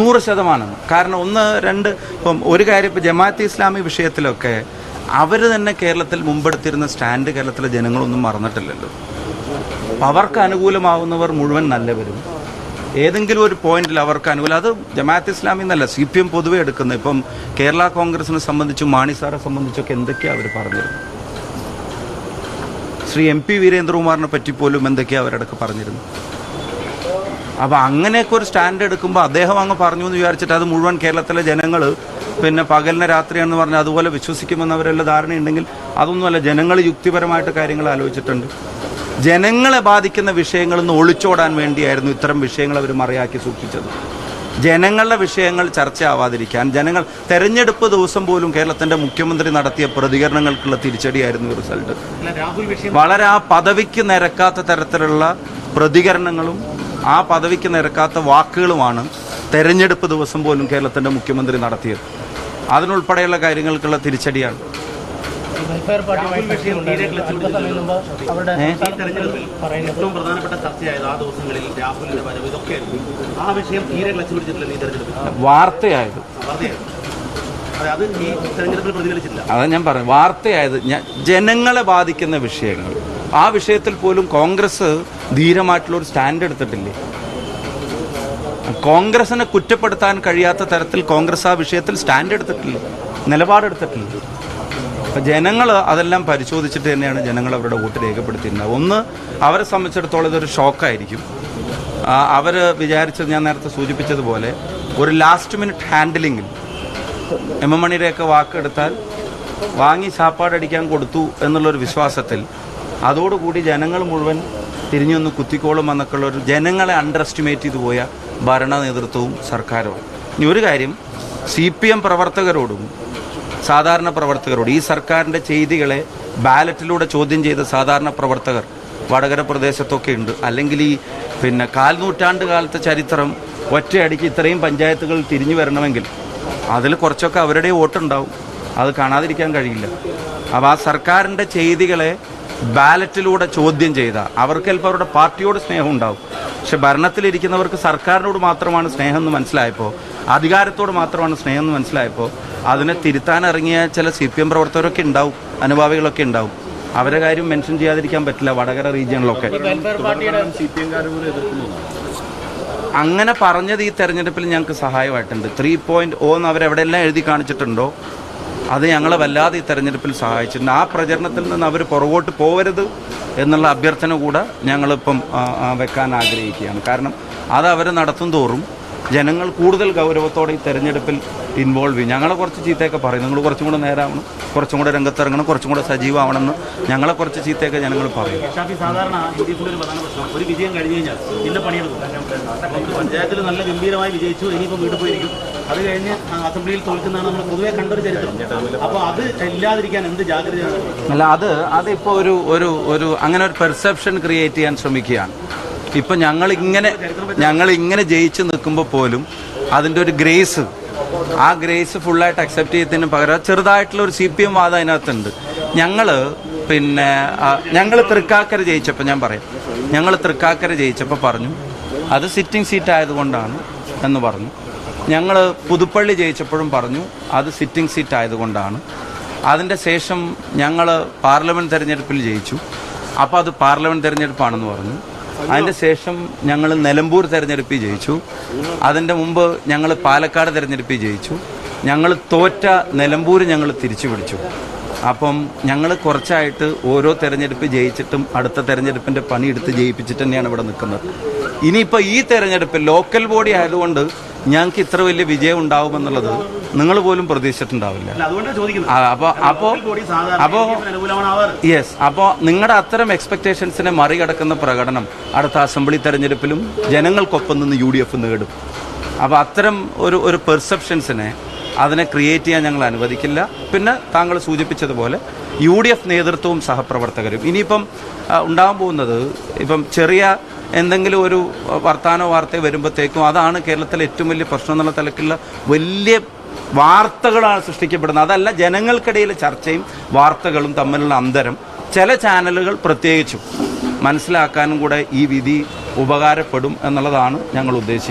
നൂറ് ശതമാനം. കാരണം ഒന്ന് രണ്ട് ഇപ്പം ഒരു കാര്യം ഇപ്പം ജമാഅത്ത് ഇസ്ലാമി വിഷയത്തിലൊക്കെ അവർ തന്നെ കേരളത്തിൽ മുമ്പെടുത്തിരുന്ന സ്റ്റാൻഡ് കേരളത്തിലെ ജനങ്ങളൊന്നും മറന്നിട്ടില്ലല്ലോ. അവർക്ക് അനുകൂലമാവുന്നവർ മുഴുവൻ നല്ലവരും. ഏതെങ്കിലും ഒരു പോയിന്റിൽ അവർക്ക് അനുകൂലം. അത് ജമാഅത്ത് ഇസ്ലാമി എന്നല്ല സി പി എം പൊതുവെ എടുക്കുന്നത് ഇപ്പം കേരള കോൺഗ്രസിനെ സംബന്ധിച്ചും മാണി സാറെ സംബന്ധിച്ചൊക്കെ എന്തൊക്കെയാണ് അവർ പറഞ്ഞിരുന്നത്? ശ്രീ എം പി വീരേന്ദ്രകുമാറിനെ പറ്റി പോലും എന്തൊക്കെയാണ് അവരടക്ക് പറഞ്ഞിരുന്നു അപ്പോൾ അങ്ങനെയൊക്കെ ഒരു സ്റ്റാൻഡ് എടുക്കുമ്പോൾ അദ്ദേഹം അങ്ങ് പറഞ്ഞു എന്ന് വിചാരിച്ചിട്ട് അത് മുഴുവൻ കേരളത്തിലെ ജനങ്ങൾ പിന്നെ പകലിനെ രാത്രിയാണെന്ന് പറഞ്ഞാൽ അതുപോലെ വിശ്വസിക്കുമെന്ന് അവരെല്ലാം ധാരണയുണ്ടെങ്കിൽ അതൊന്നുമല്ല ജനങ്ങൾ യുക്തിപരമായിട്ട് കാര്യങ്ങൾ ആലോചിച്ചിട്ടുണ്ട്. ജനങ്ങളെ ബാധിക്കുന്ന വിഷയങ്ങളിൽ നിന്ന് ഒളിച്ചോടാൻ വേണ്ടിയായിരുന്നു ഇത്തരം വിഷയങ്ങൾ അവർ മറയാക്കി സൂക്ഷിച്ചത്. ജനങ്ങളുടെ വിഷയങ്ങൾ ചർച്ചയാവാതിരിക്കാൻ ജനങ്ങൾ തെരഞ്ഞെടുപ്പ് ദിവസം പോലും കേരളത്തിന്റെ മുഖ്യമന്ത്രി നടത്തിയ പ്രതികരണങ്ങൾക്കുള്ള തിരിച്ചടിയായിരുന്നു റിസൾട്ട്. വളരെ ആ പദവിക്ക് നിരക്കാത്ത തരത്തിലുള്ള പ്രതികരണങ്ങളും ആ പദവിക്ക് നിരക്കാത്ത വാക്കുകളുമാണ് തെരഞ്ഞെടുപ്പ് ദിവസം പോലും കേരളത്തിന്റെ മുഖ്യമന്ത്രി നടത്തിയത്. അതിനുൾപ്പെടെയുള്ള കാര്യങ്ങൾക്കുള്ള തിരിച്ചടിയാണ്. വാർത്തയായത്. അത് ഈ തെരഞ്ഞെടുപ്പിൽ പ്രതിഫലിച്ചില്ല. അതാ ഞാൻ പറഞ്ഞു വാർത്തയായത്. ഞാൻ ജനങ്ങളെ ബാധിക്കുന്ന വിഷയങ്ങൾ. ആ വിഷയത്തിൽ പോലും കോൺഗ്രസ് ധീരമായിട്ടുള്ള ഒരു സ്റ്റാൻഡ് എടുത്തിട്ടില്ലേ? കോൺഗ്രസിനെ കുറ്റപ്പെടുത്താൻ കഴിയാത്ത തരത്തിൽ കോൺഗ്രസ് ആ വിഷയത്തിൽ സ്റ്റാൻഡ് എടുത്തിട്ടില്ല? നിലപാടെടുത്തിട്ടില്ല? അപ്പം ജനങ്ങൾ അതെല്ലാം പരിശോധിച്ചിട്ട് തന്നെയാണ് ജനങ്ങൾ അവരുടെ വോട്ട് രേഖപ്പെടുത്തിയിരുന്നത്. ഒന്ന് അവരെ സംബന്ധിച്ചിടത്തോളം ഇതൊരു ഷോക്കായിരിക്കും. അവർ വിചാരിച്ചത് ഞാൻ നേരത്തെ സൂചിപ്പിച്ചതുപോലെ ഒരു ലാസ്റ്റ് മിനിറ്റ് ഹാൻഡിലിങ്ങിൽ എം എം മണിയുടെയൊക്കെ വാക്കെടുത്താൽ വാങ്ങി സാപ്പാടടിക്കാൻ കൊടുത്തു എന്നുള്ളൊരു വിശ്വാസത്തിൽ അതോടുകൂടി ജനങ്ങൾ മുഴുവൻ തിരിഞ്ഞൊന്ന് കുത്തിക്കോളും എന്നൊക്കെയുള്ള ഒരു ജനങ്ങളെ അണ്ടർ എസ്റ്റിമേറ്റ് ചെയ്തു പോയ ഭരണ നേതൃത്വവും സർക്കാരുമാണ്. ഇനി ഒരു കാര്യം സി പി എം പ്രവർത്തകരോടും സാധാരണ പ്രവർത്തകരോട് ഈ സർക്കാരിന്റെ ചെയ്തികളെ ബാലറ്റിലൂടെ ചോദ്യം ചെയ്ത സാധാരണ പ്രവർത്തകർ വടകര പ്രദേശത്തൊക്കെ ഉണ്ട്. അല്ലെങ്കിൽ ഈ പിന്നെ കാൽനൂറ്റാണ്ട് കാലത്തെ ചരിത്രം ഒറ്റയടിക്ക് ഇത്രയും പഞ്ചായത്തുകൾ തിരിഞ്ഞു വരണമെങ്കിൽ അതിൽ കുറച്ചൊക്കെ അവരുടെ വോട്ടുണ്ടാവും. അത് കാണാതിരിക്കാൻ കഴിയില്ല. അപ്പോൾ ആ സർക്കാരിന്റെ ചെയ്തികളെ ബാലറ്റിലൂടെ ചോദ്യം ചെയ്ത. അവർക്ക് ചിലപ്പോൾ അവരുടെ പാർട്ടിയോട് സ്നേഹം ഉണ്ടാവും. പക്ഷെ ഭരണത്തിലിരിക്കുന്നവർക്ക് സർക്കാരിനോട് മാത്രമാണ് സ്നേഹം എന്ന് മനസ്സിലായപ്പോൾ അധികാരത്തോട് മാത്രമാണ് സ്നേഹം എന്ന് മനസ്സിലായപ്പോൾ അതിനെ തിരുത്താൻ ഇറങ്ങിയ ചില സി പി എം പ്രവർത്തകരൊക്കെ ഉണ്ടാവും അനുഭാവികളൊക്കെ ഉണ്ടാവും. അവരെ കാര്യം മെൻഷൻ ചെയ്യാതിരിക്കാൻ പറ്റില്ല വടകര പാർട്ടിയുടെ അങ്ങനെ പറഞ്ഞത് ഈ തെരഞ്ഞെടുപ്പിൽ ഞങ്ങൾക്ക് സഹായമായിട്ടുണ്ട്. ത്രീ പോയിന്റ് ഓ എന്ന് അവരെവിടെയെല്ലാം എഴുതി കാണിച്ചിട്ടുണ്ടോ അത് ഞങ്ങളെ വല്ലാതെ ഈ തെരഞ്ഞെടുപ്പിൽ സഹായിച്ചിട്ടുണ്ട്. ആ പ്രചരണത്തിൽ നിന്ന് അവർ പുറകോട്ട് പോകരുത് എന്നുള്ള അഭ്യർത്ഥന കൂടെ ഞങ്ങളിപ്പം വെക്കാൻ ആഗ്രഹിക്കുകയാണ്. കാരണം അത് അവർ നടത്തും തോറും ജനങ്ങൾ കൂടുതൽ ഗൗരവത്തോടെ ഈ തെരഞ്ഞെടുപ്പിൽ ഇൻവോൾവ് ചെയ്യും. ഞങ്ങളെ കുറച്ച് ചീത്തയൊക്കെ പറയും. നിങ്ങൾ കുറച്ചും കൂടെ നേരാവണം കുറച്ചും കൂടെ രംഗത്തിറങ്ങണം കുറച്ചും കൂടെ സജീവമാവണമെന്ന് ഞങ്ങളെ കുറച്ച് ചീത്തയൊക്കെ ജനങ്ങൾ പറയും. സാധാരണ ഒരു പ്രധാന പ്രശ്നം. ഒരു വിജയം കഴിഞ്ഞു കഴിഞ്ഞാൽ പിന്നെ പണിയെടുക്കും. പഞ്ചായത്തിൽ നല്ല ഗംഭീരമായി വിജയിച്ചു ഇനിയിപ്പോൾ വീട്ടിൽ പോയിരിക്കും. അത് കഴിഞ്ഞ് അസംബ്ലിയിൽ തോൽക്കുന്നതാണ് നമ്മൾ പൊതുവെ കണ്ടൊരു ചരിത്രം. അപ്പോൾ അത് ഇല്ലാതിരിക്കാൻ എന്ത് ജാഗ്രതയാണ്? അല്ല അത് അതിപ്പോൾ ഒരു ഒരു ഒരു അങ്ങനെ ഒരു പെർസെപ്ഷൻ ക്രിയേറ്റ് ചെയ്യാൻ ശ്രമിക്കുകയാണ്. ഇപ്പം ഞങ്ങൾ ഇങ്ങനെ ഞങ്ങൾ ഇങ്ങനെ ജയിച്ച് നിൽക്കുമ്പോൾ പോലും അതിന്റെ ഒരു ഗ്രേസ് ആ ഗ്രേസ് ഫുള്ളായിട്ട് അക്സെപ്റ്റ് ചെയ്തതിന് പകരം ചെറുതായിട്ടുള്ള ഒരു സി പി എം വാദം അതിനകത്തുണ്ട്. ഞങ്ങൾ പിന്നെ ഞങ്ങൾ തൃക്കാക്കര ജയിച്ചപ്പോൾ ഞാൻ പറയാം. ഞങ്ങൾ തൃക്കാക്കര ജയിച്ചപ്പോൾ പറഞ്ഞു അത് സിറ്റിംഗ് സീറ്റ് ആയതുകൊണ്ടാണ് എന്ന് പറഞ്ഞു. ഞങ്ങൾ പുതുപ്പള്ളി ജയിച്ചപ്പോഴും പറഞ്ഞു അത് സിറ്റിംഗ് സീറ്റ് ആയതുകൊണ്ടാണ്. അതിന്റെ ശേഷം ഞങ്ങൾ പാർലമെന്റ് തെരഞ്ഞെടുപ്പിൽ ജയിച്ചു. അപ്പോൾ അത് പാർലമെന്റ് തെരഞ്ഞെടുപ്പാണെന്ന് പറഞ്ഞു. അതിന്റെ ശേഷം ഞങ്ങൾ നിലമ്പൂർ തെരഞ്ഞെടുപ്പിൽ ജയിച്ചു. അതിന്റെ മുമ്പ് ഞങ്ങൾ പാലക്കാട് തെരഞ്ഞെടുപ്പിൽ ജയിച്ചു. ഞങ്ങൾ തോറ്റ നിലമ്പൂർ ഞങ്ങൾ തിരിച്ചു പിടിച്ചു. അപ്പം ഞങ്ങൾ കുറച്ചായിട്ട് ഓരോ തെരഞ്ഞെടുപ്പ് ജയിച്ചിട്ടും അടുത്ത തെരഞ്ഞെടുപ്പിന്റെ പണിയെടുത്ത് ജയിപ്പിച്ചിട്ട് തന്നെയാണ് ഇവിടെ നിൽക്കുന്നത്. ഇനിയിപ്പോൾ ഈ തെരഞ്ഞെടുപ്പ് ലോക്കൽ ബോഡി ആയതുകൊണ്ട് ഞങ്ങൾക്ക് ഇത്ര വലിയ വിജയം ഉണ്ടാവുമെന്നുള്ളത് നിങ്ങൾ പോലും പ്രതീക്ഷിച്ചിട്ടുണ്ടാവില്ല. അല്ല അതുകൊണ്ടാണ് ചോദിക്കുന്നത്. ആ, അപ്പൊ അപ്പോ ബോഡി സാധാരണ അപ്പോ LDF ന് അനുകൂലമാണ് ആവാറ് യെസ് അപ്പോൾ നിങ്ങളുടെ അത്തരം എക്സ്പെക്ടേഷൻസിനെ മറികടക്കുന്ന പ്രകടനം അടുത്ത അസംബ്ലി തെരഞ്ഞെടുപ്പിലും ജനങ്ങൾക്കൊപ്പം നിന്ന് യു ഡി എഫ് നേടും. അപ്പോൾ അത്തരം ഒരു ഒരു പെർസെപ്ഷൻസിനെ അതിനെ ക്രിയേറ്റ് ചെയ്യാൻ ഞങ്ങൾ അനുവദിക്കില്ല. പിന്നെ താങ്കൾ സൂചിപ്പിച്ചതുപോലെ യു ഡി എഫ് നേതൃത്വവും സഹപ്രവർത്തകരും. ഇനിയിപ്പം ഉണ്ടാകാൻ പോകുന്നത് ഇപ്പം ചെറിയ എന്തെങ്കിലും ഒരു വർത്തമാന വാർത്ത വരുമ്പോഴത്തേക്കും അതാണ് കേരളത്തിലെ ഏറ്റവും വലിയ പ്രശ്നം എന്നുള്ള തലക്കുള്ള വലിയ വാർത്തകളാണ് സൃഷ്ടിക്കപ്പെടുന്നത്. അതല്ല ജനങ്ങൾക്കിടയിലെ ചർച്ചയും വാർത്തകളും തമ്മിലുള്ള അന്തരം ചില ചാനലുകൾ പ്രത്യേകിച്ചും മനസ്സിലാക്കാനും കൂടെ ഈ വിധി ഉപകാരപ്പെടും എന്നുള്ളതാണ് ഞങ്ങൾ ഉദ്ദേശിക്കുന്നത്